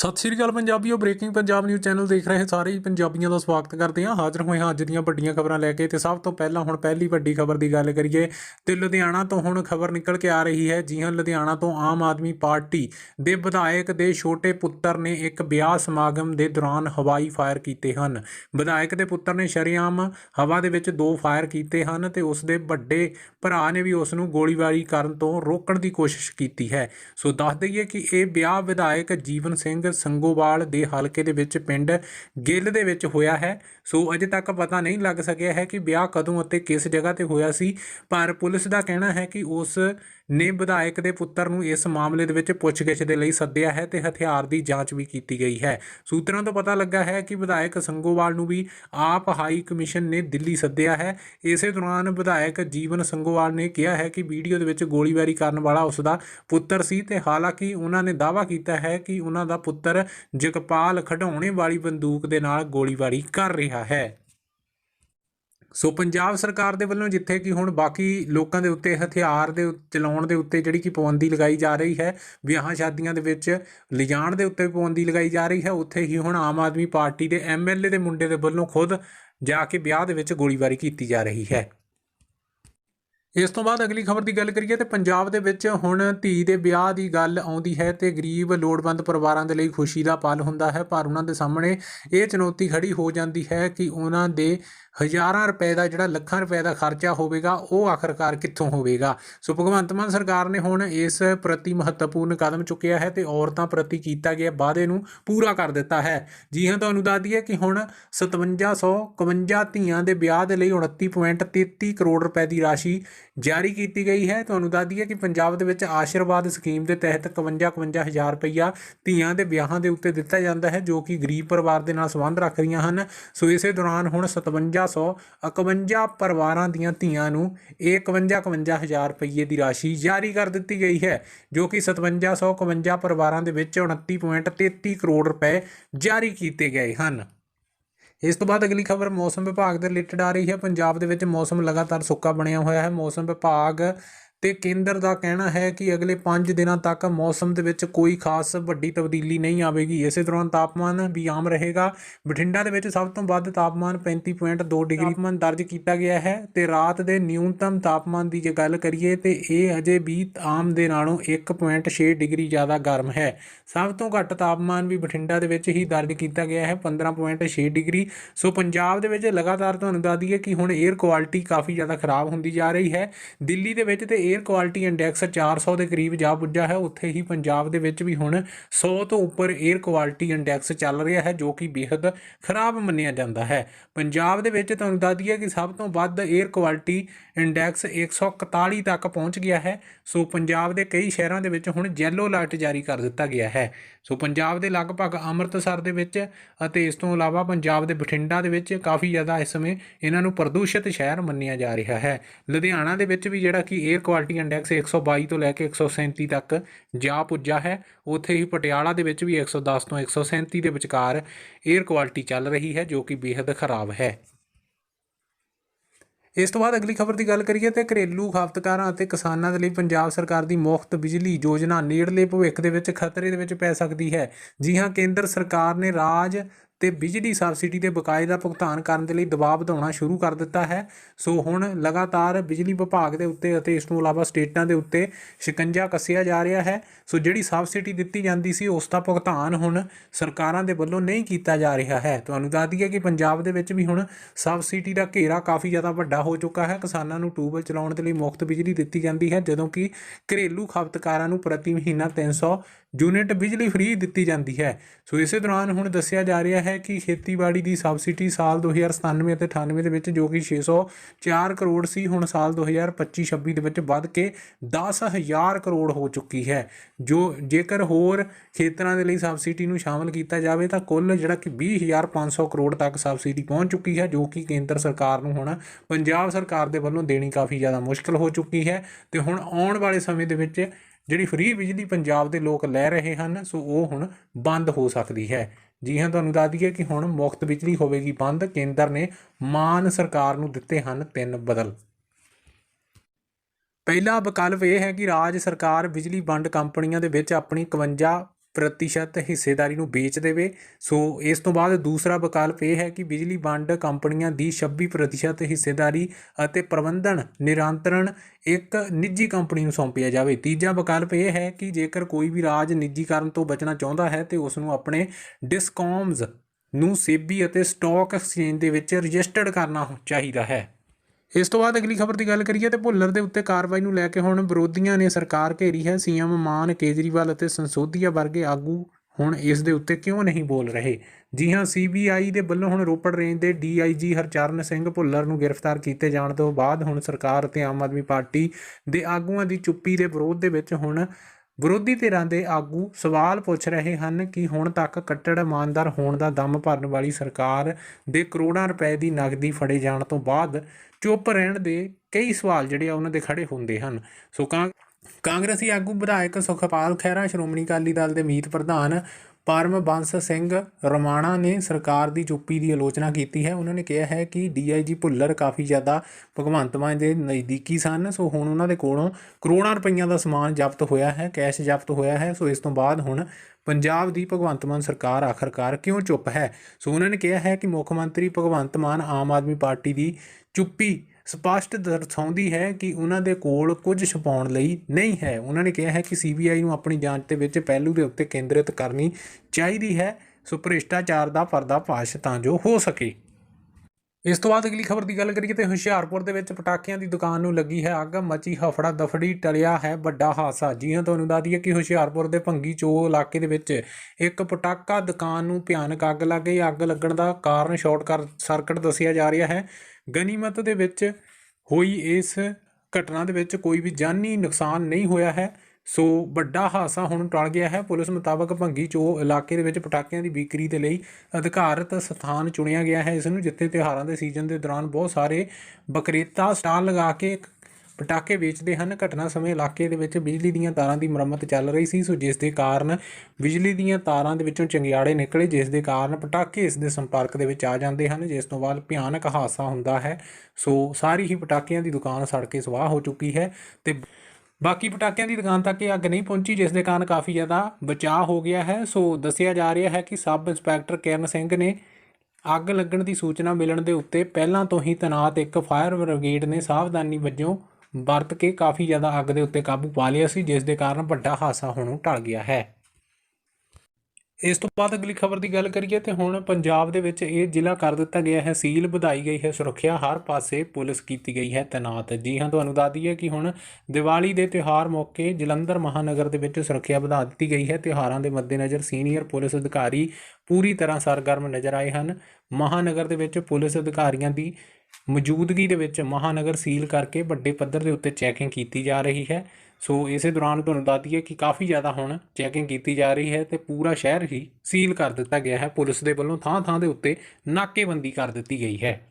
ਸਤਿ ਸ਼੍ਰੀ ਅਕਾਲ ਪੰਜਾਬੀਓ ਬ੍ਰੇਕਿੰਗ ਪੰਜਾਬ ਨਿਊਜ਼ ਚੈਨਲ ਦੇਖ ਰਹੇ ਸਾਰੇ ਪੰਜਾਬੀਆਂ ਦਾ ਸਵਾਗਤ ਕਰਦੇ ਹਾਂ। ਹਾਜ਼ਰ ਹੋਏ ਹਾਂ ਅੱਜ ਦੀਆਂ ਵੱਡੀਆਂ ਖਬਰਾਂ ਲੈ ਕੇ। ਤੇ ਸਭ ਤੋਂ ਪਹਿਲਾਂ ਹੁਣ ਪਹਿਲੀ ਵੱਡੀ ਖਬਰ ਦੀ ਗੱਲ ਕਰੀਏ, ਤੇ ਲੁਧਿਆਣਾ ਤੋਂ ਹੁਣ ਖਬਰ ਨਿਕਲ ਕੇ ਆ ਰਹੀ ਹੈ। ਜੀ ਹਾਂ, ਲੁਧਿਆਣਾ ਤੋਂ ਆਮ ਆਦਮੀ ਪਾਰਟੀ ਦੇ ਵਿਧਾਇਕ ਦੇ ਛੋਟੇ ਪੁੱਤਰ ਨੇ ਇੱਕ ਵਿਆਹ ਸਮਾਗਮ ਦੇ ਦੌਰਾਨ ਹਵਾਈ ਫਾਇਰ ਕੀਤੇ ਹਨ। ਵਿਧਾਇਕ ਦੇ ਪੁੱਤਰ ਨੇ ਸ਼ਰੇਆਮ ਹਵਾ ਦੇ ਵਿੱਚ ਦੋ ਫਾਇਰ ਕੀਤੇ ਹਨ ਤੇ ਉਸ ਦੇ ਵੱਡੇ ਭਰਾ ਨੇ ਵੀ ਉਸ ਨੂੰ ਗੋਲੀਬਾਰੀ ਕਰਨ ਤੋਂ ਰੋਕਣ ਦੀ ਕੋਸ਼ਿਸ਼ ਕੀਤੀ ਹੈ। ਸੋ ਦੱਸ ਦਈਏ ਕਿ ਇਹ ਵਿਆਹ ਵਿਧਾਇਕ ਜੀਵਨ ਸਿੰਘ ਸੰਗੋਵਾਲ ਦੇ ਹਲਕੇ ਦੇ ਵਿੱਚ ਪਿੰਡ ਗਿੱਲ ਦੇ ਵਿੱਚ ਹੋਇਆ ਹੈ। ਸੋ ਅਜੇ ਤੱਕ ਪਤਾ ਨਹੀਂ ਲੱਗ ਸਕਿਆ ਹੈ ਕਿ ਵਿਆਹ ਕਦੋਂ ਅਤੇ ਕਿਸ ਜਗ੍ਹਾ ਤੇ ਹੋਇਆ ਸੀ, ਪਰ ਪੁਲਿਸ ਦਾ ਕਹਿਣਾ ਹੈ ਕਿ ਉਸ ਨੇ ਵਿਧਾਇਕ ਦੇ ਪੁੱਤਰ ਨੂੰ ਇਸ ਮਾਮਲੇ ਦੇ ਵਿੱਚ ਪੁੱਛਗਿੱਛ ਦੇ ਲਈ ਸੱਦਿਆ ਹੈ ਤੇ ਹਥਿਆਰ ਦੀ ਜਾਂਚ ਵੀ ਕੀਤੀ ਗਈ ਹੈ। ਸੂਤਰਾਂ ਤੋਂ ਪਤਾ ਲੱਗਾ ਹੈ ਕਿ ਵਿਧਾਇਕ ਸੰਗੋਵਾਲ ਨੂੰ ਵੀ ਆਪ ਹਾਈ ਕਮਿਸ਼ਨ ਨੇ ਦਿੱਲੀ ਸੱਦਿਆ ਹੈ। ਇਸੇ ਦੌਰਾਨ ਵਿਧਾਇਕ ਜੀਵਨ ਸੰਗੋਵਾਲ ਨੇ ਕਿਹਾ ਹੈ ਕਿ ਵੀਡੀਓ ਦੇ ਵਿੱਚ ਗੋਲੀਬਾਰੀ ਕਰਨ ਵਾਲਾ ਉਸ ਦਾ ਪੁੱਤਰ ਸੀ ਤੇ ਹਾਲਾਂਕਿ ਉਹਨਾਂ ਨੇ ਦਾਅਵਾ ਕੀਤਾ ਹੈ ਕਿ ਉਹਨਾਂ ਦਾ ਪੁੱਤਰ ਜਗਪਾਲ ਖਡਾਉਣੇ ਵਾਲੀ ਬੰਦੂਕ ਦੇ ਨਾਲ ਗੋਲੀਬਾਰੀ ਕਰ ਰਿਹਾ ਹੈ। ਸੋ ਪੰਜਾਬ ਸਰਕਾਰ ਦੇ ਵੱਲੋਂ ਜਿੱਥੇ ਕਿ ਹੁਣ ਬਾਕੀ ਲੋਕਾਂ ਦੇ ਉੱਤੇ ਹਥਿਆਰ ਦੇ ਚਲਾਉਣ ਦੇ ਉੱਤੇ ਜਿਹੜੀ ਕਿ ਪਾਬੰਦੀ ਲਗਾਈ ਜਾ ਰਹੀ ਹੈ, ਵਿਆਹਾਂ ਸ਼ਾਦੀਆਂ ਦੇ ਵਿੱਚ ਲਿਜਾਣ ਦੇ ਉੱਤੇ ਪਾਬੰਦੀ ਲਗਾਈ ਜਾ ਰਹੀ ਹੈ, ਉੱਥੇ ਹੀ ਹੁਣ ਆਮ ਆਦਮੀ ਪਾਰਟੀ ਦੇ ਐਮਐਲਏ ਦੇ ਮੁੰਡੇ ਦੇ ਵੱਲੋਂ ਖੁਦ ਜਾ ਕੇ ਵਿਆਹ ਦੇ ਵਿੱਚ ਗੋਲੀਬਾਰੀ ਕੀਤੀ ਜਾ ਰਹੀ ਹੈ। ਇਸ ਤੋਂ ਬਾਅਦ ਅਗਲੀ ਖਬਰ ਦੀ ਗੱਲ ਕਰੀਏ ਤੇ ਪੰਜਾਬ ਦੇ ਵਿੱਚ ਹੁਣ ਧੀ ਦੇ ਵਿਆਹ ਦੀ ਗੱਲ ਆਉਂਦੀ ਹੈ ਤੇ ਗਰੀਬ ਲੋੜਵੰਦ ਪਰਿਵਾਰਾਂ ਦੇ ਲਈ ਖੁਸ਼ੀ ਦਾ ਪਲ ਹੁੰਦਾ ਹੈ, ਪਰ ਉਹਨਾਂ ਦੇ ਸਾਹਮਣੇ ਇਹ ਚੁਣੌਤੀ ਖੜੀ ਹੋ ਜਾਂਦੀ ਹੈ ਕਿ ਉਹਨਾਂ ਦੇ ਹਜ਼ਾਰਾਂ ਰੁਪਏ ਦਾ ਜਿਹੜਾ ਲੱਖਾਂ ਰੁਪਏ ਦਾ ਖਰਚਾ ਹੋਵੇਗਾ, ਉਹ ਆਖਰਕਾਰ ਕਿੱਥੋਂ ਹੋਵੇਗਾ? ਸੋ ਭਗਵੰਤ ਮਾਨ ਸਰਕਾਰ ਨੇ ਹੁਣ ਇਸ ਪ੍ਰਤੀ ਮਹੱਤਵਪੂਰਨ ਕਦਮ ਚੁੱਕਿਆ ਹੈ ਤੇ ਔਰਤਾਂ ਪ੍ਰਤੀ ਕੀਤਾ ਗਿਆ ਵਾਅਦੇ ਨੂੰ ਪੂਰਾ ਕਰ ਦਿੱਤਾ ਹੈ। ਜੀ ਹਾਂ, ਤੁਹਾਨੂੰ ਦੱਸ ਦਈਏ ਕਿ ਹੁਣ 5751 ਧੀਆਂ ਦੇ ਵਿਆਹ ਦੇ ਲਈ 29.33 ਕਰੋੜ ਰੁਪਏ ਦੀ ਰਾਸ਼ੀ ਜਾਰੀ ਕੀਤੀ ਗਈ ਹੈ। ਤੁਹਾਨੂੰ ਦੱਸ ਦਈਏ ਕਿ ਪੰਜਾਬ ਦੇ ਵਿੱਚ ਆਸ਼ੀਰਵਾਦ ਸਕੀਮ ਦੇ ਤਹਿਤ 51 ਹਜ਼ਾਰ ਰੁਪਈਆ ਧੀਆਂ ਦੇ ਵਿਆਹਾਂ ਦੇ ਉੱਤੇ ਦਿੱਤਾ ਜਾਂਦਾ ਹੈ, ਜੋ ਕਿ ਗਰੀਬ ਪਰਿਵਾਰ ਦੇ ਨਾਲ ਸੰਬੰਧ ਰੱਖਦੀਆਂ ਹਨ। ਸੋ ਇਸੇ ਦੌਰਾਨ ਹੁਣ 5751 ਪਰਿਵਾਰਾਂ ਦੀਆਂ ਧੀਆਂ ਨੂੰ ਇਹ 51 51 ਹਜ਼ਾਰ ਰੁਪਏ ਦੀ ਰਾਸ਼ੀ ਜਾਰੀ ਕਰ ਦਿੱਤੀ ਗਈ ਹੈ, ਜੋ ਕਿ 5751 ਪਰਿਵਾਰਾਂ ਦੇ ਵਿੱਚ 29.33 ਕਰੋੜ ਰੁਪਏ ਜਾਰੀ ਕੀਤੇ ਗਏ ਹਨ। ਇਸ ਤੋਂ ਬਾਅਦ ਅਗਲੀ ਖਬਰ, ਮੌਸਮ ਵਿਭਾਗ ਦੇ ਰਿਲੇਟਡ ਆ ਰਹੀ ਹੈ। ਪੰਜਾਬ ਦੇ ਵਿੱਚ ਮੌਸਮ ਲਗਾਤਾਰ ਸੁੱਕਾ ਬਣਿਆ ਹੋਇਆ ਹੈ। ਮੌਸਮ ਵਿਭਾਗ ਤੇ ਕੇਂਦਰ ਦਾ ਕਹਿਣਾ ਹੈ ਕਿ ਅਗਲੇ 5 ਦਿਨਾਂ ਤੱਕ ਮੌਸਮ ਦੇ ਵਿੱਚ ਕੋਈ ਖਾਸ ਵੱਡੀ ਤਬਦੀਲੀ ਨਹੀਂ ਆਵੇਗੀ। ਇਸੇ ਦੌਰਾਨ ਤਾਪਮਾਨ ਵੀ ਆਮ ਰਹੇਗਾ। ਬਠਿੰਡਾ ਦੇ ਵਿੱਚ ਸਭ ਤੋਂ ਵੱਧ ਤਾਪਮਾਨ 35.2 ਡਿਗਰੀ ਤਾਪਮਾਨ ਦਰਜ ਕੀਤਾ ਗਿਆ ਹੈ ਤੇ ਰਾਤ ਦੇ ਨਿਊਨਤਮ ਤਾਪਮਾਨ ਦੀ ਜੇ ਗੱਲ ਕਰੀਏ ਤੇ ਇਹ ਅਜੇ ਵੀ ਆਮ ਦੇ ਨਾਲੋਂ 1.6 ਡਿਗਰੀ ਜ਼ਿਆਦਾ ਗਰਮ ਹੈ। ਸਭ ਤੋਂ ਘੱਟ ਤਾਪਮਾਨ ਵੀ ਬਠਿੰਡਾ ਦੇ ਵਿੱਚ ਹੀ ਦਰਜ ਕੀਤਾ ਗਿਆ ਹੈ 15.6 ਡਿਗਰੀ। ਸੋ ਪੰਜਾਬ ਦੇ ਵਿੱਚ ਲਗਾਤਾਰ ਤੁਹਾਨੂੰ ਦੱਸ ਦਈਏ ਕਿ ਹੁਣ 에ਅਰ ਕੁਆਲਿਟੀ ਕਾਫੀ ਜ਼ਿਆਦਾ ਖਰਾਬ ਹੁੰਦੀ ਜਾ ਰਹੀ ਹੈ। ਦਿੱਲੀ ਦੇ ਵਿੱਚ ਤੇ ਏਅਰ ਕੁਆਲਿਟੀ ਇੰਡੈਕਸ 400 ਦੇ ਕਰੀਬ ਜਾ ਪੁੱਜਾ ਹੈ। ਉੱਥੇ ਹੀ ਪੰਜਾਬ ਦੇ ਵਿੱਚ ਵੀ ਹੁਣ 100 ਤੋਂ ਉੱਪਰ ਏਅਰ ਕੁਆਲਿਟੀ ਇੰਡੈਕਸ ਚੱਲ ਰਿਹਾ ਹੈ, ਜੋ ਕਿ ਬੇहद ਖਰਾਬ ਮੰਨਿਆ ਜਾਂਦਾ ਹੈ। ਪੰਜਾਬ ਦੇ ਵਿੱਚ ਤੁਹਾਨੂੰ ਦੱਸ ਦਈਏ ਕਿ ਸਭ ਤੋਂ ਵੱਧ ਏਅਰ ਕੁਆਲਿਟੀ ਇੰਡੈਕਸ 141 ਤੱਕ ਪਹੁੰਚ ਗਿਆ ਹੈ। ਸੋ ਪੰਜਾਬ ਦੇ ਕਈ ਸ਼ਹਿਰਾਂ ਦੇ ਵਿੱਚ ਹੁਣ ਯੈਲੋ ਅਲਰਟ ਜਾਰੀ ਕਰ ਦਿੱਤਾ ਗਿਆ ਹੈ। ਸੋ ਪੰਜਾਬ ਦੇ ਲਗਭਗ ਅੰਮ੍ਰਿਤਸਰ ਦੇ ਵਿੱਚ ਅਤੇ ਇਸ ਤੋਂ ਇਲਾਵਾ ਪੰਜਾਬ ਦੇ ਬਠਿੰਡਾ ਦੇ ਵਿੱਚ ਕਾਫੀ ਜ਼ਿਆਦਾ ਇਸ ਸਮੇਂ ਇਹਨਾਂ ਨੂੰ ਪ੍ਰਦੂਸ਼ਿਤ ਸ਼ਹਿਰ ਮੰਨਿਆ ਜਾ ਰਿਹਾ ਹੈ। ਲੁਧਿਆਣਾ ਦੇ ਵਿੱਚ ਵੀ ਜਿਹੜਾ ਕਿ ਏਅਰ 에ਅਰ ਕੁਆਲਿਟੀ ਇੰਡੈਕਸ 122 ਤੋਂ ਲੈ ਕੇ 137 ਤੱਕ ਜਾ ਪੁੱਜਾ ਹੈ। ਉੱਥੇ ਹੀ ਪਟਿਆਲਾ ਦੇ ਵਿੱਚ ਵੀ 110 ਤੋਂ 137 ਦੇ ਵਿਚਕਾਰ 에ਅਰ ਕੁਆਲਿਟੀ ਚੱਲ ਰਹੀ ਹੈ, ਜੋ ਕਿ ਬੇहद ਖਰਾਬ ਹੈ। ਇਸ ਤੋਂ ਬਾਅਦ ਅਗਲੀ ਖਬਰ ਦੀ ਗੱਲ ਕਰੀਏ ਤੇ ਘਰੇਲੂ ਖਪਤਕਾਰਾਂ ਅਤੇ ਕਿਸਾਨਾਂ ਦੇ ਲਈ ਪੰਜਾਬ ਸਰਕਾਰ ਦੀ ਮੁਫਤ ਬਿਜਲੀ ਯੋਜਨਾ ਨੇੜਲੇ ਭਵਿੱਖ ਦੇ ਵਿੱਚ ਖਤਰੇ ਦੇ ਵਿੱਚ ਪੈ ਸਕਦੀ ਹੈ। ਜੀ ਹਾਂ, ਕੇਂਦਰ ਸਰਕਾਰ ਨੇ ਰਾਜ ਤੇ ਬਿਜਲੀ ਸਬਸਿਡੀ ਦੇ ਬਕਾਏ ਦਾ ਭੁਗਤਾਨ ਕਰਨ ਦੇ ਲਈ ਦਬਾਅ ਵਧਾਉਣਾ ਸ਼ੁਰੂ ਕਰ ਦਿੱਤਾ ਹੈ। ਸੋ ਹੁਣ ਲਗਾਤਾਰ ਬਿਜਲੀ ਵਿਭਾਗ ਦੇ ਉੱਤੇ ਅਤੇ ਇਸ ਤੋਂ ਇਲਾਵਾ ਸਟੇਟਾਂ ਦੇ ਉੱਤੇ ਸ਼ਿਕੰਜਾ ਕੱਸਿਆ ਜਾ ਰਿਹਾ ਹੈ। ਸੋ ਜਿਹੜੀ ਸਬਸਿਡੀ ਦਿੱਤੀ ਜਾਂਦੀ ਸੀ, ਉਸ ਦਾ ਭੁਗਤਾਨ ਹੁਣ ਸਰਕਾਰਾਂ ਦੇ ਵੱਲੋਂ ਨਹੀਂ ਕੀਤਾ ਜਾ ਰਿਹਾ ਹੈ। ਤੁਹਾਨੂੰ ਦੱਸ ਦਈਏ ਕਿ ਪੰਜਾਬ ਦੇ ਵਿੱਚ ਵੀ ਹੁਣ ਸਬਸਿਡੀ ਦਾ ਘੇਰਾ ਕਾਫੀ ਜ਼ਿਆਦਾ ਵੱਡਾ ਹੋ ਚੁੱਕਾ ਹੈ। ਕਿਸਾਨਾਂ ਨੂੰ ਟਿਊਬਵੈੱਲ ਚਲਾਉਣ ਦੇ ਲਈ ਮੁਫਤ ਬਿਜਲੀ ਦਿੱਤੀ ਜਾਂਦੀ ਹੈ, ਜਦੋਂ ਕਿ ਘਰੇਲੂ ਖਪਤਕਾਰਾਂ ਨੂੰ ਪ੍ਰਤੀ ਮਹੀਨਾ 300 ਯੂਨਿਟ ਬਿਜਲੀ ਫ੍ਰੀ ਦਿੱਤੀ ਜਾਂਦੀ ਹੈ। ਸੋ ਇਸੇ ਦੌਰਾਨ ਹੁਣ ਦੱਸਿਆ ਜਾ ਰਿਹਾ ਹੈ ਕਿ ਖੇਤੀਬਾੜੀ ਦੀ ਸਬਸਿਡੀ ਸਾਲ 2097 ਅਤੇ 98 ਦੇ ਵਿੱਚ, ਜੋ ਕਿ 604 ਕਰੋੜ ਸੀ, ਹੁਣ ਸਾਲ 2025-26 ਦੇ ਵਿੱਚ ਵੱਧ ਕੇ 10000 ਕਰੋੜ ਹੋ ਚੁੱਕੀ ਹੈ। ਜੋ ਜੇਕਰ ਹੋਰ ਖੇਤਰਾਂ ਦੇ ਲਈ ਸਬਸਿਡੀ ਨੂੰ ਸ਼ਾਮਲ ਕੀਤਾ ਜਾਵੇ, ਤਾਂ ਕੁੱਲ ਜਿਹੜਾ ਕਿ 20500 ਕਰੋੜ ਤੱਕ ਸਬਸਿਡੀ ਪਹੁੰਚ ਚੁੱਕੀ ਹੈ, ਜੋ ਕਿ ਕੇਂਦਰ ਸਰਕਾਰ ਨੂੰ ਹੁਣ ਪੰਜਾਬ ਸਰਕਾਰ ਦੇ ਵੱਲੋਂ ਦੇਣੀ ਕਾਫੀ ਜ਼ਿਆਦਾ ਮੁਸ਼ਕਲ ਹੋ ਚੁੱਕੀ ਹੈ। ਤੇ ਹੁਣ ਆਉਣ ਵਾਲੇ ਸਮੇਂ ਦੇ ਵਿੱਚ ਜਿਹੜੀ ਫ੍ਰੀ ਬਿਜਲੀ ਪੰਜਾਬ ਦੇ ਲੋਕ ਲੈ ਰਹੇ ਹਨ, ਸੋ ਉਹ ਹੁਣ ਬੰਦ ਹੋ ਸਕਦੀ ਹੈ। ਜੀ ਹਾਂ, ਤੁਹਾਨੂੰ ਦੱਸ ਦਈਏ ਕਿ ਹੁਣ ਮੁਫਤ ਬਿਜਲੀ ਹੋਵੇਗੀ ਬੰਦ। ਕੇਂਦਰ ਨੇ ਮਾਨ ਸਰਕਾਰ ਨੂੰ ਦਿੱਤੇ ਹਨ ਤਿੰਨ ਬਦਲ। ਪਹਿਲਾ ਵਿਕਲਪ ਇਹ ਹੈ ਕਿ ਰਾਜ ਸਰਕਾਰ ਬਿਜਲੀ ਵੰਡ ਕੰਪਨੀਆਂ ਦੇ ਵਿੱਚ ਆਪਣੀ 51 ਪ੍ਰਤੀਸ਼ਤ ਹਿੱਸੇਦਾਰੀ ਨੂੰ ਵੇਚ ਦੇਵੇ। ਸੋ ਇਸ ਤੋਂ ਬਾਅਦ ਦੂਸਰਾ ਵਿਕਲਪ ਇਹ ਹੈ ਕਿ ਬਿਜਲੀ ਵੰਡ ਕੰਪਨੀਆਂ ਦੀ 26% ਹਿੱਸੇਦਾਰੀ ਅਤੇ ਪ੍ਰਬੰਧਨ ਨਿਰੰਤਰਣ ਇੱਕ ਨਿੱਜੀ ਕੰਪਨੀ ਨੂੰ ਸੌਂਪਿਆ ਜਾਵੇ। ਤੀਜਾ ਵਿਕਲਪ ਇਹ ਹੈ ਕਿ ਜੇਕਰ ਕੋਈ ਵੀ ਰਾਜ ਨਿੱਜੀਕਰਨ ਤੋਂ ਬਚਣਾ ਚਾਹੁੰਦਾ ਹੈ ਤੇ ਉਸ ਨੂੰ ਆਪਣੇ ਡਿਸਕੌਮਸ ਨੂੰ ਸੇਬੀ ਅਤੇ ਸਟਾਕ ਐਕਸਚੇਂਜ ਦੇ ਵਿੱਚ ਰਜਿਸਟਰਡ ਕਰਨਾ ਚਾਹੀਦਾ ਹੈ। ਇਸ ਤੋਂ ਬਾਅਦ ਅਗਲੀ ਖਬਰ ਦੀ ਗੱਲ ਕਰੀਏ ਤੇ ਭੁੱਲਰ ਦੇ ਉੱਤੇ ਕਾਰਵਾਈ ਨੂੰ ਲੈ ਕੇ ਹੁਣ ਵਿਰੋਧੀਆਂ ਨੇ ਸਰਕਾਰ ਘੇਰੀ ਹੈ, ਸੀਐਮ ਮਾਨ, ਕੇਜਰੀਵਾਲ ਅਤੇ ਸੰਸੋਧੀਆ ਵਰਗੇ ਆਗੂ ਹੁਣ ਇਸ ਦੇ ਉੱਤੇ ਕਿਉਂ ਨਹੀਂ ਬੋਲ ਰਹੇ? ਜੀ ਹਾਂ ਸੀਬੀਆਈ ਦੇ ਵੱਲੋਂ ਹੁਣ ਰੋਪੜ ਰੇਂਜ ਦੇ ਡੀਆਈਜੀ ਹਰਚਰਨ ਸਿੰਘ ਭੁੱਲਰ ਨੂੰ ਗ੍ਰਿਫਤਾਰ ਕੀਤੇ ਜਾਣ ਤੋਂ ਬਾਅਦ ਹੁਣ ਸਰਕਾਰ ਅਤੇ ਆਮ ਆਦਮੀ ਪਾਰਟੀ ਦੇ ਆਗੂਆਂ ਦੀ ਚੁੱਪੀ ਦੇ ਵਿਰੋਧ ਦੇ ਵਿੱਚ ਹੁਣ ਵਿਰੋਧੀ ਧਿਰਾਂ ਦੇ ਆਗੂ ਸਵਾਲ ਪੁੱਛ ਰਹੇ ਹਨ ਕਿ ਹੁਣ ਤੱਕ ਕੱਟੜ ਇਮਾਨਦਾਰ ਹੋਣ ਦਾ ਦਮ ਭਰਨ ਵਾਲੀ ਸਰਕਾਰ ਦੇ ਕਰੋੜਾਂ ਰੁਪਏ ਦੀ ਨਗਦੀ ਫੜੇ ਜਾਣ ਤੋਂ ਬਾਅਦ ਚੁੱਪ ਰਹਿਣ ਦੇ ਕਈ ਸਵਾਲ ਜਿਹੜੇ ਆ ਉਹਨਾਂ ਦੇ ਖੜੇ ਹੁੰਦੇ ਹਨ। ਸੋ ਕਾਂ ਕਾਂਗਰਸੀ ਆਗੂ ਵਿਧਾਇਕ ਸੁਖਪਾਲ ਖਹਿਰਾ, ਸ਼੍ਰੋਮਣੀ ਅਕਾਲੀ ਦਲ ਦੇ ਮੀਤ ਪ੍ਰਧਾਨ ਪਰਮ ਬੰਸ ਸਿੰਘ ਰਮਾਣਾ ਨੇ ਸਰਕਾਰ ਦੀ ਚੁੱਪੀ ਦੀ ਆਲੋਚਨਾ ਕੀਤੀ ਹੈ। ਉਹਨਾਂ ਨੇ ਕਿਹਾ ਹੈ ਕਿ ਡੀਆਈਜੀ ਭੁੱਲਰ ਕਾਫੀ ਜ਼ਿਆਦਾ ਭਗਵੰਤ ਮਾਨ ਦੇ ਨਜ਼ਦੀਕੀ ਸਨ। ਸੋ ਹੁਣ ਉਹਨਾਂ ਦੇ ਕੋਲੋਂ ਕਰੋੜਾਂ ਰੁਪਈਆਂ ਦਾ ਸਮਾਨ ਜ਼ਬਤ ਹੋਇਆ ਹੈ, ਕੈਸ਼ ਜ਼ਬਤ ਹੋਇਆ ਹੈ। ਸੋ ਇਸ ਤੋਂ ਬਾਅਦ ਹੁਣ ਪੰਜਾਬ ਦੀ ਭਗਵੰਤ ਮਾਨ ਸਰਕਾਰ ਆਖਰਕਾਰ ਕਿਉਂ ਚੁੱਪ ਹੈ? ਸੋ ਉਹਨਾਂ ਨੇ ਕਿਹਾ ਹੈ ਕਿ ਮੁੱਖ ਮੰਤਰੀ ਭਗਵੰਤ ਮਾਨ ਆਮ ਆਦਮੀ ਪਾਰਟੀ ਦੀ ਚੁੱਪੀ ਸਪਸ਼ਟ ਦਰਸਾਉਂਦੀ ਹੈ ਕਿ ਉਹਨਾਂ ਦੇ ਕੋਲ ਕੁਝ ਛੁਪਾਉਣ ਲਈ ਨਹੀਂ ਹੈ। ਉਹਨਾਂ ਨੇ ਕਿਹਾ ਹੈ ਕਿ ਸੀਬੀਆਈ ਨੂੰ ਆਪਣੀ ਜਾਂਚ ਦੇ ਵਿੱਚ ਪਹਿਲੂ ਦੇ ਉੱਤੇ ਕੇਂਦਰਿਤ ਕਰਨੀ ਚਾਹੀਦੀ ਹੈ। ਸੋ ਭ੍ਰਿਸ਼ਟਾਚਾਰ ਦਾ ਪਰਦਾਫਾਸ਼ ਤਾਂ ਜੋ ਹੋ ਸਕੇ। ਇਸ ਤੋਂ ਬਾਅਦ ਅਗਲੀ ਖਬਰ ਦੀ ਗੱਲ ਕਰੀਏ ਤੇ ਹੁਸ਼ਿਆਰਪੁਰ ਦੇ ਵਿੱਚ ਪਟਾਕਿਆਂ ਦੀ ਦੁਕਾਨ ਨੂੰ ਲੱਗੀ ਹੈ ਅੱਗ, ਮਚੀ ਹਫੜਾ ਦਫੜੀ, ਟਲਿਆ ਹੈ ਵੱਡਾ ਹਾਦਸਾ। ਜੀ ਹਾਂ ਤੁਹਾਨੂੰ ਦੱਸ ਦਈਏ ਕਿ ਹੁਸ਼ਿਆਰਪੁਰ ਦੇ ਭੰਗੀ ਚੋ ਇਲਾਕੇ ਦੇ ਵਿੱਚ ਇੱਕ ਪਟਾਕਾ ਦੁਕਾਨ ਨੂੰ ਭਿਆਨਕ ਅੱਗ ਲੱਗ ਗਈ। ਅੱਗ ਲੱਗਣ ਦਾ ਕਾਰਨ ਸ਼ਾਰਟ ਕਰ ਸਰਕਟ ਦੱਸਿਆ ਜਾ ਰਿਹਾ ਹੈ। ਗਨੀਮਤ ਦੇ ਵਿੱਚ ਹੋਈ ਇਸ ਘਟਨਾ ਦੇ ਵਿੱਚ ਕੋਈ ਵੀ ਜਾਨੀ ਨੁਕਸਾਨ ਨਹੀਂ ਹੋਇਆ ਹੈ। ਸੋ ਵੱਡਾ ਹਾਦਸਾ ਹੁਣ ਟਲ ਗਿਆ ਹੈ। ਪੁਲਿਸ ਮੁਤਾਬਕ ਭੰਗੀ ਚੋ ਇਲਾਕੇ ਦੇ ਵਿੱਚ ਪਟਾਕਿਆਂ ਦੀ ਵਿਕਰੀ ਦੇ ਲਈ ਅਧਿਕਾਰਤ ਸਥਾਨ ਚੁਣਿਆ ਗਿਆ ਹੈ। ਇਸ ਨੂੰ ਜਿੱਥੇ ਤਿਉਹਾਰਾਂ ਦੇ ਸੀਜ਼ਨ ਦੇ ਦੌਰਾਨ ਬਹੁਤ ਸਾਰੇ ਬਕਰੇਤਾ ਸਟਾਲ ਲਗਾ ਕੇ ਪਟਾਕੇ ਵੇਚਦੇ ਹਨ। ਘਟਨਾ ਸਮੇਂ ਇਲਾਕੇ ਦੇ ਵਿੱਚ ਬਿਜਲੀ ਦੀਆਂ ਤਾਰਾਂ ਦੀ ਮੁਰੰਮਤ ਚੱਲ ਰਹੀ ਸੀ। ਸੋ ਜਿਸ ਦੇ ਕਾਰਨ ਬਿਜਲੀ ਦੀਆਂ ਤਾਰਾਂ ਦੇ ਵਿੱਚੋਂ ਚੰਗਿਆੜੇ ਨਿਕਲੇ, ਜਿਸ ਦੇ ਕਾਰਨ ਪਟਾਕੇ ਇਸ ਦੇ ਸੰਪਰਕ ਦੇ ਵਿੱਚ ਆ ਜਾਂਦੇ ਹਨ। ਜਿਸ ਤੋਂ ਬਾਅਦ ਭਿਆਨਕ ਹਾਦਸਾ ਹੁੰਦਾ ਹੈ। ਸੋ ਸਾਰੀ ਹੀ ਪਟਾਕਿਆਂ ਦੀ ਦੁਕਾਨ ਸੜ ਕੇ ਸਵਾਹ ਹੋ ਚੁੱਕੀ ਹੈ ਤੇ ਬਾਕੀ ਪਟਾਕਿਆਂ ਦੀ ਦੁਕਾਨ ਤੱਕ ਇਹ ਅੱਗ ਨਹੀਂ ਪਹੁੰਚੀ, ਜਿਸ ਦੇ ਕਾਰਨ ਕਾਫੀ ਜ਼ਿਆਦਾ ਬਚਾਅ ਹੋ ਗਿਆ ਹੈ। ਸੋ ਦੱਸਿਆ ਜਾ ਰਿਹਾ ਹੈ ਕਿ ਸਬ ਇੰਸਪੈਕਟਰ ਕਿਰਨ ਸਿੰਘ ਨੇ ਅੱਗ ਲੱਗਣ ਦੀ ਸੂਚਨਾ ਮਿਲਣ ਦੇ ਉੱਤੇ ਪਹਿਲਾਂ ਤੋਂ ਹੀ ਤੈਨਾਤ ਇੱਕ ਫਾਇਰ ਬ੍ਰਿਗੇਡ ਨੇ ਸਾਵਧਾਨੀ ਵਜੋਂ ਵਰਤ ਕੇ ਕਾਫੀ ਜ਼ਿਆਦਾ ਅੱਗ ਦੇ ਉੱਤੇ ਕਾਬੂ ਪਾ ਲਿਆ ਸੀ, ਜਿਸ ਦੇ ਕਾਰਨ ਵੱਡਾ ਹਾਦਸਾ ਹੋਣੋਂ ਟਲ ਗਿਆ ਹੈ। ਇਸ ਤੋਂ ਬਾਅਦ ਅਗਲੀ ਖਬਰ ਦੀ ਗੱਲ ਕਰੀਏ ਤੇ ਹੁਣ ਪੰਜਾਬ ਦੇ ਵਿੱਚ ਇਹ ਜ਼ਿਲ੍ਹਾ ਕਰ ਦਿੱਤਾ ਗਿਆ ਹੈ, ਸੀਲ ਵਧਾਈ ਗਈ ਹੈ, ਸੁਰੱਖਿਆ ਹਰ ਪਾਸੇ ਪੁਲਿਸ ਕੀਤੀ ਗਈ ਹੈ ਤੈਨਾਤ। ਜੀ ਹਾਂ, ਤੁਹਾਨੂੰ ਦੱਸ ਦਈਏ ਕਿ ਹੁਣ ਦੀਵਾਲੀ ਦੇ ਤਿਉਹਾਰ ਮੌਕੇ ਜਲੰਧਰ ਮਹਾਨਗਰ ਦੇ ਵਿੱਚ ਸੁਰੱਖਿਆ ਵਧਾ ਦਿੱਤੀ ਗਈ ਹੈ। ਤਿਉਹਾਰਾਂ ਦੇ ਮੱਦੇਨਜ਼ਰ ਸੀਨੀਅਰ ਪੁਲਿਸ ਅਧਿਕਾਰੀ ਪੂਰੀ ਤਰ੍ਹਾਂ ਸਰਗਰਮ ਨਜ਼ਰ ਆਏ ਹਨ। ਮਹਾਨਗਰ ਦੇ ਵਿੱਚ ਪੁਲਿਸ ਅਧਿਕਾਰੀਆਂ ਦੀ ਮੌਜੂਦਗੀ ਦੇ ਵਿੱਚ ਮਹਾਨਗਰ ਸੀਲ ਕਰਕੇ ਵੱਡੇ ਪੱਧਰ ਦੇ ਉੱਤੇ ਚੈਕਿੰਗ ਕੀਤੀ ਜਾ ਰਹੀ ਹੈ। ਸੋ ਇਸੇ ਦੌਰਾਨ ਤੁਹਾਨੂੰ ਦੱਸ ਦਈਏ ਕਿ ਕਾਫੀ ਜ਼ਿਆਦਾ ਹੁਣ ਚੈਕਿੰਗ ਕੀਤੀ ਜਾ ਰਹੀ ਹੈ ਤੇ ਪੂਰਾ ਸ਼ਹਿਰ ਹੀ ਸੀਲ ਕਰ ਦਿੱਤਾ ਗਿਆ ਹੈ। ਪੁਲਿਸ ਦੇ ਵੱਲੋਂ ਥਾਂ-ਥਾਂ ਦੇ ਉੱਤੇ ਨਾਕੇਬੰਦੀ ਕਰ ਦਿੱਤੀ ਗਈ ਹੈ।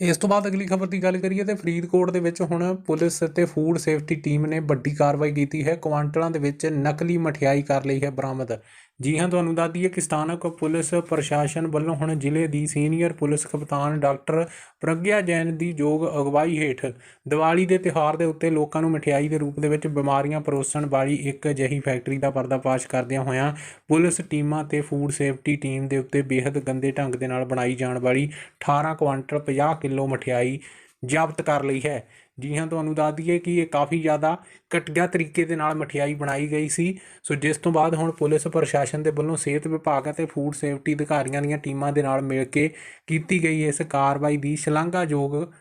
ਇਸ ਤੋਂ ਬਾਅਦ ਅਗਲੀ ਖਬਰ ਦੀ ਗੱਲ ਕਰੀਏ ਤੇ ਫਰੀਦਕੋਟ ਦੇ ਵਿੱਚ ਹੁਣ ਪੁਲਿਸ ਅਤੇ ਫੂਡ ਸੇਫਟੀ ਟੀਮ ਨੇ ਵੱਡੀ ਕਾਰਵਾਈ ਕੀਤੀ ਹੈ। ਕੁਆਂਟਲਾਂ ਦੇ ਵਿੱਚ ਨਕਲੀ ਮਠਿਆਈ ਕਰ ਲਈ ਹੈ ਬਰਾਮਦ। ਜੀ ਹਾਂ, ਤੁਹਾਨੂੰ ਦੱਸ ਦਈਏ ਕਿ ਸਥਾਨਕ ਪੁਲਿਸ ਪ੍ਰਸ਼ਾਸਨ ਵੱਲੋਂ ਹੁਣ ਜ਼ਿਲ੍ਹੇ ਦੀ ਸੀਨੀਅਰ ਪੁਲਿਸ ਕਪਤਾਨ ਡਾਕਟਰ ਪ੍ਰਗਿਆ ਜੈਨ ਦੀ ਯੋਗ ਅਗਵਾਈ ਹੇਠ ਦੀਵਾਲੀ ਦੇ ਤਿਉਹਾਰ ਦੇ ਉੱਤੇ ਲੋਕਾਂ ਨੂੰ ਮਠਿਆਈ ਦੇ ਰੂਪ ਦੇ ਵਿੱਚ ਬਿਮਾਰੀਆਂ ਪਰੋਸਣ ਵਾਲੀ ਇੱਕ ਅਜਿਹੀ ਫੈਕਟਰੀ ਦਾ ਪਰਦਾਫਾਸ਼ ਕਰਦਿਆਂ ਹੋਇਆਂ ਪੁਲਿਸ ਟੀਮਾਂ ਤੇ ਫੂਡ ਸੇਫਟੀ ਟੀਮ ਦੇ ਉੱਤੇ ਬੇहद ਗੰਦੇ ਢੰਗ ਦੇ ਨਾਲ ਬਣਾਈ ਜਾਣ ਵਾਲੀ 18 ਕੁਆਂਟਲ 50 ਕਿਲੋ ਮਠਿਆਈ ਜ਼ਬਤ ਕਰ ਲਈ ਹੈ। ਜੀ ਹਾਂ, ਤੁਹਾਨੂੰ ਦੱਸ ਦਈਏ ਕਿ ਇਹ ਕਾਫੀ ਜ਼ਿਆਦਾ ਘਟੀਆ ਤਰੀਕੇ ਦੇ ਨਾਲ ਮਠਿਆਈ ਬਣਾਈ ਗਈ ਸੀ। ਸੋ ਜਿਸ ਤੋਂ ਬਾਅਦ ਹੁਣ ਪੁਲਿਸ, ਪ੍ਰਸ਼ਾਸਨ ਦੇ ਵੱਲੋਂ ਸਿਹਤ ਵਿਭਾਗ ਅਤੇ ਫੂਡ ਸੇਫਟੀ ਅਧਿਕਾਰੀਆਂ ਦੀਆਂ ਟੀਮਾਂ ਦੇ ਨਾਲ ਮਿਲ ਕੇ ਕੀਤੀ ਗਈ ਇਸ ਕਾਰਵਾਈ ਦੀ ਸ਼ਲਾਘਾਯੋਗ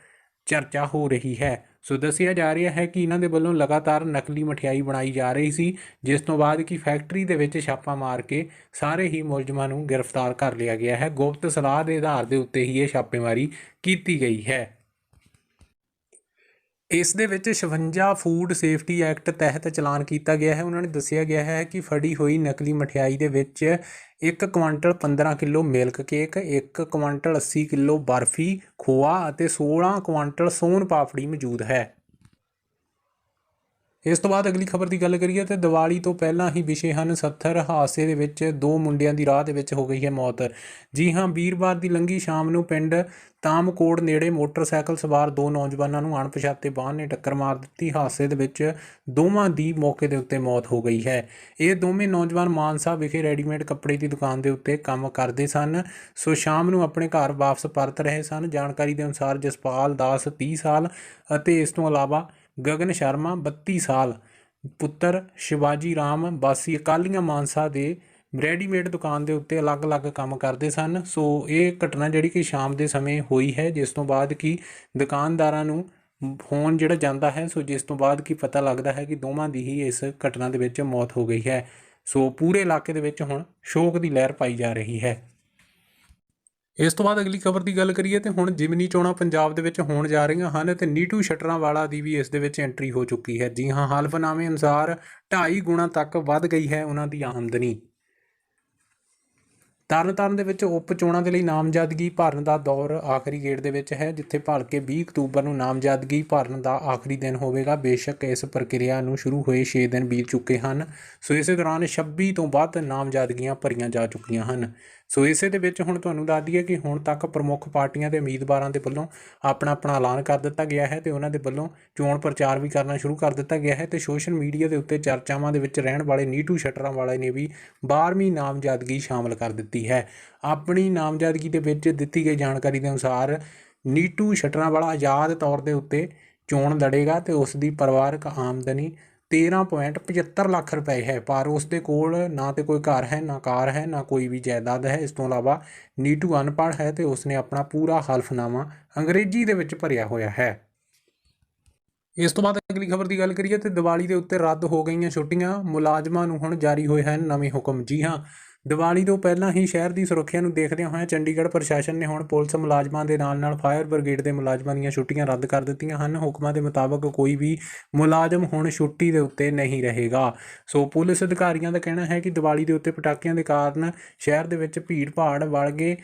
ਚਰਚਾ ਹੋ ਰਹੀ ਹੈ। ਸੋ ਦੱਸਿਆ ਜਾ ਰਿਹਾ ਹੈ ਕਿ ਇਹਨਾਂ ਦੇ ਵੱਲੋਂ ਲਗਾਤਾਰ ਨਕਲੀ ਮਠਿਆਈ ਬਣਾਈ ਜਾ ਰਹੀ ਸੀ, ਜਿਸ ਤੋਂ ਬਾਅਦ ਕਿ ਫੈਕਟਰੀ ਦੇ ਵਿੱਚ ਛਾਪਾ ਮਾਰ ਕੇ ਸਾਰੇ ਹੀ ਮੁਲਜ਼ਮਾਂ ਨੂੰ ਗ੍ਰਿਫਤਾਰ ਕਰ ਲਿਆ ਗਿਆ ਹੈ। ਗੁਪਤ ਸਲਾਹ ਦੇ ਆਧਾਰ ਦੇ ਉੱਤੇ ਹੀ ਇਹ ਛਾਪੇਮਾਰੀ ਕੀਤੀ ਗਈ ਹੈ। ਇਸ ਦੇ ਵਿੱਚ 56 ਫੂਡ ਸੇਫਟੀ ਐਕਟ ਤਹਿਤ ਚਲਾਨ ਕੀਤਾ ਗਿਆ ਹੈ। ਉਹਨਾਂ ਨੇ ਦੱਸਿਆ ਗਿਆ ਹੈ ਕਿ ਫੜੀ ਹੋਈ ਨਕਲੀ ਮਠਿਆਈ ਦੇ ਵਿੱਚ 1 quintal 15 kilo milk cake 1 quintal 80 kilo barfi, khoya ਅਤੇ 16 ਕੁਆਂਟਲ ਸੋਨ ਪਾਪੜੀ ਮੌਜੂਦ ਹੈ। ਇਸ ਤੋਂ ਬਾਅਦ ਅਗਲੀ ਖਬਰ ਦੀ ਗੱਲ ਕਰੀਏ ਤੇ ਦੀਵਾਲੀ ਤੋਂ ਪਹਿਲਾਂ ਹੀ ਵਿਸ਼ੇ ਹਨ 70 ਹਾਦਸੇ ਦੇ ਵਿੱਚ ਦੋ ਮੁੰਡਿਆਂ ਦੀ ਰਾਹ ਦੇ ਵਿੱਚ ਹੋ ਗਈ ਹੈ ਮੌਤ। ਜੀ ਹਾਂ, ਵੀਰਵਾਰ ਦੀ ਲੰਗੀ ਸ਼ਾਮ ਨੂੰ ਪਿੰਡ ਤਾਮਕੋੜ ਨੇੜੇ ਮੋਟਰਸਾਈਕਲ ਸਵਾਰ ਦੋ ਨੌਜਵਾਨਾਂ ਨੂੰ ਅਣਪਛਾਤੇ ਵਾਹਨ ਨੇ ਟੱਕਰ ਮਾਰ ਦਿੱਤੀ। ਹਾਦਸੇ ਦੇ ਵਿੱਚ ਦੋਵਾਂ ਦੀ ਮੌਕੇ ਦੇ ਉੱਤੇ ਮੌਤ ਹੋ ਗਈ ਹੈ। ਇਹ ਦੋਵੇਂ ਨੌਜਵਾਨ ਮਾਨਸਾ ਵਿਖੇ ਰੈਡੀਮੇਡ ਕੱਪੜੇ ਦੀ ਦੁਕਾਨ ਦੇ ਉੱਤੇ ਕੰਮ ਕਰਦੇ ਸਨ। ਸੋ ਸ਼ਾਮ ਨੂੰ ਆਪਣੇ ਘਰ ਵਾਪਸ ਪਰਤ ਰਹੇ ਸਨ। ਜਾਣਕਾਰੀ ਦੇ ਅਨੁਸਾਰ ਜਸਪਾਲ ਦਾਸ 30 ਸਾਲ ਅਤੇ ਇਸ ਤੋਂ ਇਲਾਵਾ ਗਗਨ ਸ਼ਰਮਾ 32 ਸਾਲ, ਪੁੱਤਰ ਸ਼ਿਵਾਜੀ ਰਾਮ, ਵਾਸੀ ਅਕਾਲੀਆਂ ਮਾਨਸਾ ਦੇ ਰੈਡੀਮੇਡ ਦੁਕਾਨ ਦੇ ਉੱਤੇ ਅਲੱਗ-ਅਲੱਗ ਕੰਮ ਕਰਦੇ ਸਨ। ਸੋ ਇਹ ਘਟਨਾ ਜਿਹੜੀ ਕਿ ਸ਼ਾਮ ਦੇ ਸਮੇਂ ਹੋਈ ਹੈ, ਜਿਸ ਤੋਂ ਬਾਅਦ ਕਿ ਦੁਕਾਨਦਾਰਾਂ ਨੂੰ ਫੋਨ ਜਿਹੜਾ ਜਾਂਦਾ ਹੈ, ਸੋ ਜਿਸ ਤੋਂ ਬਾਅਦ ਕੀ ਪਤਾ ਲੱਗਦਾ ਹੈ ਕਿ ਦੋਵਾਂ ਦੀ ਹੀ ਇਸ ਘਟਨਾ ਦੇ ਵਿੱਚ ਮੌਤ ਹੋ ਗਈ ਹੈ। ਸੋ ਪੂਰੇ ਇਲਾਕੇ ਦੇ ਵਿੱਚ ਹੁਣ ਸ਼ੋਕ ਦੀ ਲਹਿਰ ਪਾਈ ਜਾ ਰਹੀ ਹੈ। ਇਸ ਤੋਂ ਬਾਅਦ ਅਗਲੀ ਖਬਰ ਦੀ ਗੱਲ ਕਰੀਏ ਤੇ ਹੁਣ ਜਿਮਨੀ ਚੋਣਾਂ ਪੰਜਾਬ ਦੇ ਵਿੱਚ ਹੋਣ ਜਾ ਰਹੀਆਂ ਹਨ ਤੇ ਨੀਟੂ ਸ਼ਟਰਾਂ ਵਾਲਾ ਦੀ ਵੀ ਇਸ ਦੇ ਵਿੱਚ ਐਂਟਰੀ ਹੋ ਚੁੱਕੀ ਹੈ। ਜੀ ਹਾਂ ਹਾਲਫਨਾਮੇ ਅਨੁਸਾਰ 2.5 ਗੁਣਾ ਤੱਕ ਵੱਧ ਗਈ ਹੈ ਉਹਨਾਂ ਦੀ ਆਮਦਨੀ। ਤਰਨਤਾਰਨ ਦੇ ਵਿੱਚ ਉਪ ਚੋਣਾਂ ਦੇ ਲਈ ਨਾਮਜ਼ਦਗੀ ਭਰਨ ਦਾ ਦੌਰ ਆਖਰੀ ਗੇੜ ਦੇ ਵਿੱਚ ਹੈ, ਜਿੱਥੇ ਭਲਕੇ 20 ਅਕਤੂਬਰ ਨੂੰ ਨਾਮਜ਼ਦਗੀ ਭਰਨ ਦਾ ਆਖਰੀ ਦਿਨ ਹੋਵੇਗਾ। ਬੇਸ਼ੱਕ ਇਸ ਪ੍ਰਕਿਰਿਆ ਨੂੰ ਸ਼ੁਰੂ ਹੋਏ 6 ਦਿਨ ਬੀਤ ਚੁੱਕੇ ਹਨ। ਸੋ ਇਸੇ ਦੌਰਾਨ 26 ਤੋਂ ਵੱਧ ਨਾਮਜ਼ਦਗੀਆਂ ਭਰੀਆਂ ਜਾ ਚੁੱਕੀਆਂ ਹਨ। ਸੋ ਇਸੇ ਦੇ ਵਿੱਚ ਹੁਣ ਤੁਹਾਨੂੰ ਦੱਸ ਦਈਏ ਕਿ ਹੁਣ ਤੱਕ ਪ੍ਰਮੁੱਖ ਪਾਰਟੀਆਂ ਦੇ ਉਮੀਦਵਾਰਾਂ ਦੇ ਵੱਲੋਂ ਆਪਣਾ ਆਪਣਾ ਐਲਾਨ ਕਰ ਦਿੱਤਾ ਗਿਆ ਹੈ ਤੇ ਉਹਨਾਂ ਦੇ ਵੱਲੋਂ ਚੋਣ ਪ੍ਰਚਾਰ ਵੀ ਕਰਨਾ ਸ਼ੁਰੂ ਕਰ ਦਿੱਤਾ ਗਿਆ ਹੈ ਤੇ ਸੋਸ਼ਲ ਮੀਡੀਆ ਦੇ ਉੱਤੇ ਚਰਚਾਵਾਂ ਦੇ ਵਿੱਚ ਰਹਿਣ ਵਾਲੇ ਨੀਟੂ ਸ਼ਟਰਾਂ ਵਾਲੇ ਨੇ ਵੀ 12ਵੀਂ ਨਾਮਜ਼ਦਗੀ ਸ਼ਾਮਲ ਕਰ ਦਿੱਤੀ ਹੈ। ਆਪਣੀ ਨਾਮਜ਼ਦਗੀ ਦੇ ਵਿੱਚ ਦਿੱਤੀ ਗਈ ਜਾਣਕਾਰੀ ਦੇ ਅਨੁਸਾਰ ਨੀਟੂ ਸ਼ਟਰਾਂ ਵਾਲਾ ਆਜ਼ਾਦ ਤੌਰ ਦੇ ਉੱਤੇ ਚੋਣ ਲੜੇਗਾ ਤੇ ਉਸ ਦੀ ਪਰਿਵਾਰਕ ਆਮਦਨੀ 13.75 ਲੱਖ ਰੁਪਏ ਹੈ। ਪਰ ਉਸ ਦੇ ਕੋਲ ਨਾ ਤੇ ਕੋਈ ਘਰ ਹੈ, ਨਾ ਕਾਰ ਹੈ, ਨਾ ਕੋਈ ਵੀ ਜਾਇਦਾਦ ਹੈ। ਇਸ ਤੋਂ ਇਲਾਵਾ ਨੀਟੂ ਅਨਪੜ੍ਹ ਹੈ ਤੇ ਉਸ ਨੇ ਆਪਣਾ ਪੂਰਾ ਹਲਫਨਾਮਾ ਅੰਗਰੇਜ਼ੀ ਦੇ ਵਿੱਚ ਭਰਿਆ ਹੋਇਆ ਹੈ। ਇਸ ਤੋਂ ਬਾਅਦ ਅਗਲੀ ਖਬਰ ਦੀ ਗੱਲ ਕਰੀਏ ਤੇ ਦੀਵਾਲੀ ਦੇ ਉੱਤੇ ਰੱਦ ਹੋ ਗਈਆਂ ਛੁੱਟੀਆਂ। ਮੁਲਾਜ਼ਮਾਂ ਨੂੰ ਹੁਣ ਜਾਰੀ ਹੋਏ ਹਨ ਨਵੇਂ ਹੁਕਮ। ਜੀ ਹਾਂ ਦੀਵਾਲੀ ਤੋਂ ਪਹਿਲਾਂ ਹੀ ਸ਼ਹਿਰ ਦੀ ਸੁਰੱਖਿਆ ਨੂੰ ਦੇਖਦਿਆਂ ਹੋਇਆਂ ਚੰਡੀਗੜ੍ਹ ਪ੍ਰਸ਼ਾਸਨ ਨੇ ਹੁਣ ਪੁਲਿਸ ਮੁਲਾਜ਼ਮਾਂ ਦੇ ਨਾਲ-ਨਾਲ ਫਾਇਰ ਬ੍ਰਿਗੇਡ ਦੇ ਮੁਲਾਜ਼ਮਾਂ ਦੀਆਂ ਛੁੱਟੀਆਂ ਰੱਦ ਕਰ ਦਿੱਤੀਆਂ ਹਨ। ਹੁਕਮਾਂ ਦੇ ਮੁਤਾਬਕ ਕੋਈ ਵੀ ਮੁਲਾਜ਼ਮ ਹੁਣ ਛੁੱਟੀ ਦੇ ਉੱਤੇ ਨਹੀਂ ਰਹੇਗਾ। ਸੋ ਪੁਲਿਸ ਅਧਿਕਾਰੀਆਂ ਦਾ ਕਹਿਣਾ ਹੈ ਕਿ ਦੀਵਾਲੀ ਦੇ ਉੱਤੇ ਪਟਾਕਿਆਂ ਦੇ ਕਾਰਨ ਸ਼ਹਿਰ ਦੇ ਵਿੱਚ ਭੀੜ-ਭਾੜ ਵੜ ਗਏ।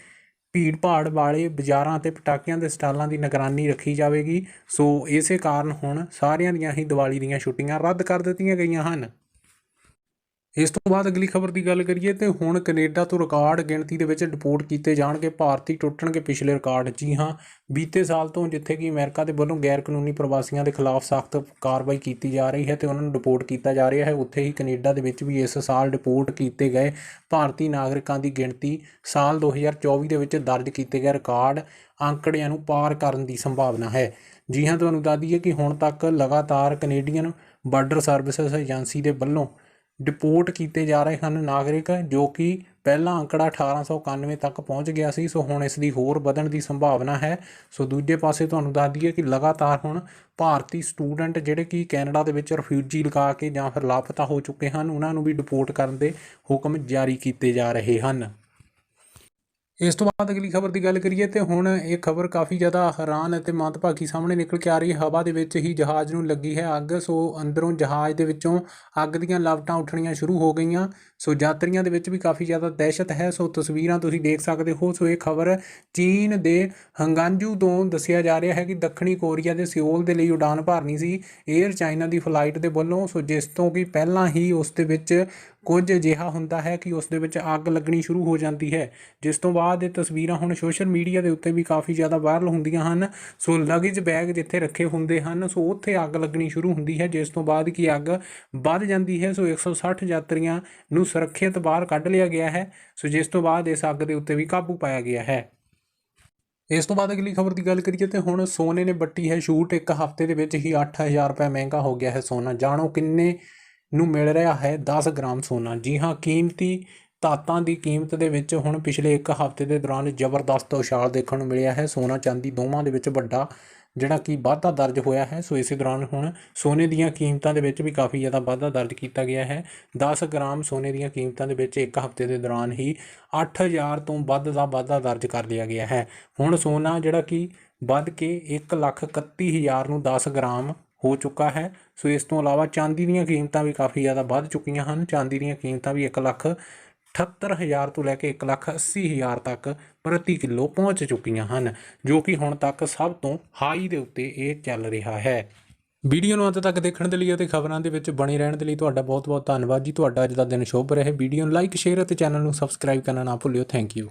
ਭੀੜ-ਭਾੜ ਵਾਲੇ ਬਾਜ਼ਾਰਾਂ ਅਤੇ ਪਟਾਕਿਆਂ ਦੇ ਸਟਾਲਾਂ ਦੀ ਨਿਗਰਾਨੀ ਰੱਖੀ ਜਾਵੇਗੀ। ਸੋ ਇਸੇ ਕਾਰਨ ਹੁਣ ਸਾਰਿਆਂ ਦੀਆਂ ਹੀ ਦੀਵਾਲੀ ਦੀਆਂ ਛੁੱਟੀਆਂ ਰੱਦ ਕਰ ਦਿੱਤੀਆਂ ਗਈਆਂ ਹਨ। ਇਸ ਤੋਂ ਬਾਅਦ ਅਗਲੀ ਖਬਰ ਦੀ ਗੱਲ ਕਰੀਏ ਤੇ ਹੁਣ ਕੈਨੇਡਾ ਤੋਂ ਰਿਕਾਰਡ ਗਿਣਤੀ ਦੇ ਵਿੱਚ ਡਿਪੋਰਟ ਕੀਤੇ ਜਾਣਗੇ ਭਾਰਤੀ ਟੁੱਟਣਗੇ ਪਿਛਲੇ ਰਿਕਾਰਡ। ਜੀ ਹਾਂ, ਬੀਤੇ ਸਾਲ ਤੋਂ ਜਿੱਥੇ ਕਿ ਅਮਰੀਕਾ ਦੇ ਵੱਲੋਂ ਗੈਰ ਕਾਨੂੰਨੀ ਪ੍ਰਵਾਸੀਆਂ ਦੇ ਖਿਲਾਫ ਸਖਤ ਕਾਰਵਾਈ ਕੀਤੀ ਜਾ ਰਹੀ ਹੈ ਤੇ ਉਹਨਾਂ ਨੂੰ ਡਿਪੋਰਟ ਕੀਤਾ ਜਾ ਰਿਹਾ ਹੈ, ਉੱਥੇ ਹੀ ਕੈਨੇਡਾ ਦੇ ਵਿੱਚ ਵੀ ਇਸ ਸਾਲ ਡਿਪੋਰਟ ਕੀਤੇ ਗਏ ਭਾਰਤੀ ਨਾਗਰਿਕਾਂ ਦੀ ਗਿਣਤੀ ਸਾਲ 2024 ਦੇ ਵਿੱਚ ਦਰਜ ਕੀਤੇ ਗਏ ਰਿਕਾਰਡ ਅੰਕੜਿਆਂ ਨੂੰ ਪਾਰ ਕਰਨ ਦੀ ਸੰਭਾਵਨਾ ਹੈ। ਜੀ ਹਾਂ, ਤੁਹਾਨੂੰ ਦੱਸ ਦਈਏ ਕਿ ਹੁਣ ਤੱਕ ਲਗਾਤਾਰ ਕੈਨੇਡੀਅਨ ਬਾਰਡਰ ਸਰਵਿਸਿਜ਼ ਏਜੰਸੀ ਦੇ ਵੱਲੋਂ ਡਿਪੋਰਟ ਕੀਤੇ ਜਾ ਰਹੇ ਹਨ ਨਾਗਰਿਕ, ਜੋ ਕਿ ਪਹਿਲਾ ਅੰਕੜਾ 1891 ਤੱਕ ਪਹੁੰਚ ਗਿਆ ਸੀ। ਸੋ ਹੁਣ ਇਸ ਦੀ ਹੋਰ ਵਧਣ ਦੀ ਸੰਭਾਵਨਾ ਹੈ। ਸੋ ਦੂਜੇ ਪਾਸੇ ਤੁਹਾਨੂੰ ਦੱਸ ਦਈਏ ਕਿ ਲਗਾਤਾਰ ਹੁਣ ਭਾਰਤੀ ਸਟੂਡੈਂਟ ਜਿਹੜੇ ਕਿ ਕੈਨੇਡਾ ਦੇ ਵਿੱਚ ਰਿਫਿਊਜੀ ਲਗਾ ਕੇ ਜਾਂ ਫਿਰ ਲਾਪਤਾ ਹੋ ਚੁੱਕੇ ਹਨ, ਉਹਨਾਂ ਨੂੰ ਵੀ ਡਿਪੋਰਟ ਕਰਨ ਦੇ ਹੁਕਮ ਜਾਰੀ ਕੀਤੇ ਜਾ ਰਹੇ ਹਨ। ਇਸ ਤੋਂ ਬਾਅਦ ਅਗਲੀ ਖਬਰ ਦੀ ਗੱਲ ਕਰੀਏ ਤੇ ਹੁਣ ਇਹ ਖਬਰ ਕਾਫੀ ਜ਼ਿਆਦਾ ਹੈਰਾਨ ਅਤੇ ਮੰਦਭਾਗੀ ਸਾਹਮਣੇ ਨਿਕਲ ਕੇ ਆ ਰਹੀ ਹੈ। ਹਵਾ ਦੇ ਵਿੱਚ ਹੀ ਜਹਾਜ਼ ਨੂੰ ਲੱਗੀ ਹੈ ਅੱਗ, ਸੋ ਅੰਦਰੋਂ ਜਹਾਜ਼ ਦੇ ਵਿੱਚੋਂ ਅੱਗ ਦੀਆਂ ਲਪਟਾਂ ਉੱਠਣੀਆਂ ਸ਼ੁਰੂ ਹੋ ਗਈਆਂ। ਸੋ ਯਾਤਰੀਆਂ ਦੇ ਵਿੱਚ ਵੀ ਕਾਫੀ ਜ਼ਿਆਦਾ ਦਹਿਸ਼ਤ ਹੈ। ਸੋ ਤਸਵੀਰਾਂ ਤੁਸੀਂ ਦੇਖ ਸਕਦੇ ਹੋ। ਸੋ ਇਹ ਖਬਰ ਚੀਨ ਦੇ ਹੰਗਾਂਜੂ ਤੋਂ ਦੱਸਿਆ ਜਾ ਰਿਹਾ ਹੈ ਕਿ ਦੱਖਣੀ ਕੋਰੀਆ ਦੇ ਸਿਓਲ ਦੇ ਲਈ ਉਡਾਨ ਭਰਨੀ ਸੀ। 에ਅਰ ਚਾਈਨਾ ਦੀ ਫਲਾਈਟ ਦੇ ਵੱਲੋਂ ਸੋ ਜਿਸ ਤੋਂ ਕਿ ਪਹਿਲਾਂ ਹੀ ਉਸ ਦੇ ਵਿੱਚ ਕੁਝ ਅਜਿਹਾ ਹੁੰਦਾ ਹੈ ਕਿ ਉਸ ਦੇ ਵਿੱਚ ਅੱਗ ਲੱਗਣੀ ਸ਼ੁਰੂ ਹੋ ਜਾਂਦੀ ਹੈ। ਜਿਸ ਤੋਂ ਬਾਅਦ ਇਹ ਤਸਵੀਰਾਂ ਹੁਣ ਸੋਸ਼ਲ ਮੀਡੀਆ ਦੇ ਉੱਤੇ ਵੀ ਕਾਫੀ ਜ਼ਿਆਦਾ ਵਾਇਰਲ ਹੁੰਦੀਆਂ ਹਨ। ਸੋ ਲਗੇਜ ਬੈਗ ਜਿੱਥੇ ਰੱਖੇ ਹੁੰਦੇ ਹਨ, ਸੋ ਉੱਥੇ ਅੱਗ ਲੱਗਣੀ ਸ਼ੁਰੂ ਹੁੰਦੀ ਹੈ। ਜਿਸ ਤੋਂ ਬਾਅਦ ਕੀ ਅੱਗ ਵੱਧ ਜਾਂਦੀ ਹੈ। ਸੋ 160 ਯਾਤਰੀਆਂ ਨੂੰ ਸੁਰੱਖਿਅਤ ਬਾਹਰ ਕੱਢ ਲਿਆ ਗਿਆ ਹੈ, ਸੋ ਜਿਸ ਤੋਂ ਬਾਅਦ ਇਸ ਅੱਗ ਦੇ ਉੱਤੇ ਵੀ ਕਾਬੂ ਪਾਇਆ ਗਿਆ ਹੈ। ਇਸ ਤੋਂ ਬਾਅਦ ਅਗਲੀ ਖਬਰ ਦੀ ਗੱਲ ਕਰੀਏ ਤੇ ਹੁਣ ਸੋਨੇ ਨੇ ਬੱਟੀ ਹੈ ਛੂਟ, ਇੱਕ ਹਫ਼ਤੇ ਦੇ ਵਿੱਚ ਹੀ 8000 ਰੁਪਏ ਮਹਿੰਗਾ ਹੋ ਗਿਆ ਹੈ ਸੋਨਾ। ਜਾਣੋ ਕਿੰਨੇ ਨੂੰ ਮਿਲ ਰਿਹਾ ਹੈ 10 ਗ੍ਰਾਮ ਸੋਨਾ। ਜੀ ਹਾਂ, ਕੀਮਤੀ ਧਾਤਾਂ ਦੀ ਕੀਮਤ ਦੇ ਵਿੱਚ ਹੁਣ ਪਿਛਲੇ ਇੱਕ ਹਫ਼ਤੇ ਦੇ ਦੌਰਾਨ ਜ਼ਬਰਦਸਤ ਉਛਾਲ ਦੇਖਣ ਨੂੰ ਮਿਲਿਆ ਹੈ। ਸੋਨਾ, ਚਾਂਦੀ ਦੋਵਾਂ ਦੇ ਵਿੱਚ ਵੱਡਾ, ਜਿਹੜਾ ਕਿ ਵਾਧਾ ਦਰਜ ਹੋਇਆ ਹੈ। ਸੋ ਇਸੇ ਦੌਰਾਨ ਹੁਣ ਸੋਨੇ ਦੀਆਂ ਕੀਮਤਾਂ ਦੇ ਵਿੱਚ ਵੀ ਕਾਫੀ ਜ਼ਿਆਦਾ ਵਾਧਾ ਦਰਜ ਕੀਤਾ ਗਿਆ ਹੈ। 10 ਗ੍ਰਾਮ ਸੋਨੇ ਦੀਆਂ ਕੀਮਤਾਂ ਦੇ ਵਿੱਚ ਇੱਕ ਹਫ਼ਤੇ ਦੇ ਦੌਰਾਨ ਹੀ 8000 ਤੋਂ ਵੱਧ ਦਾ ਵਾਧਾ ਦਰਜ ਕਰ ਲਿਆ ਗਿਆ ਹੈ। ਹੁਣ ਸੋਨਾ ਜਿਹੜਾ ਕਿ ਵੱਧ ਕੇ 131000 ਨੂੰ 10 ਗ੍ਰਾਮ ਹੋ ਚੁੱਕਾ ਹੈ। ਸੋ ਇਸ ਤੋਂ ਇਲਾਵਾ ਚਾਂਦੀ ਦੀਆਂ ਕੀਮਤਾਂ ਵੀ ਕਾਫੀ ਜ਼ਿਆਦਾ ਵੱਧ ਚੁੱਕੀਆਂ ਹਨ। ਚਾਂਦੀ ਦੀਆਂ ਕੀਮਤਾਂ ਵੀ 1 ਲੱਖ 78000 ਤੋਂ ਲੈ ਕੇ 1 ਲੱਖ 80000 ਤੱਕ ਪ੍ਰਤੀ ਕਿਲੋ ਪਹੁੰਚ ਚੁੱਕੀਆਂ ਹਨ, ਜੋ ਕਿ ਹੁਣ ਤੱਕ ਸਭ ਤੋਂ ਹਾਈ ਦੇ ਉੱਤੇ ਇਹ ਚੱਲ ਰਿਹਾ ਹੈ। ਵੀਡੀਓ ਨੂੰ ਅੰਤ ਤੱਕ ਦੇਖਣ ਦੇ ਲਈ ਅਤੇ ਖਬਰਾਂ ਦੇ ਵਿੱਚ ਬਣੇ ਰਹਿਣ ਦੇ ਲਈ ਤੁਹਾਡਾ ਬਹੁਤ ਬਹੁਤ ਧੰਨਵਾਦ ਜੀ। ਤੁਹਾਡਾ ਅੱਜ ਦਾ ਦਿਨ ਸ਼ੁਭ ਰਹੇ। ਵੀਡੀਓ ਨੂੰ ਲਾਈਕ, ਸ਼ੇਅਰ ਅਤੇ ਚੈਨਲ ਨੂੰ ਸਬਸਕ੍ਰਾਈਬ ਕਰਨਾ ਨਾ ਭੁੱਲਿਓ। Thank you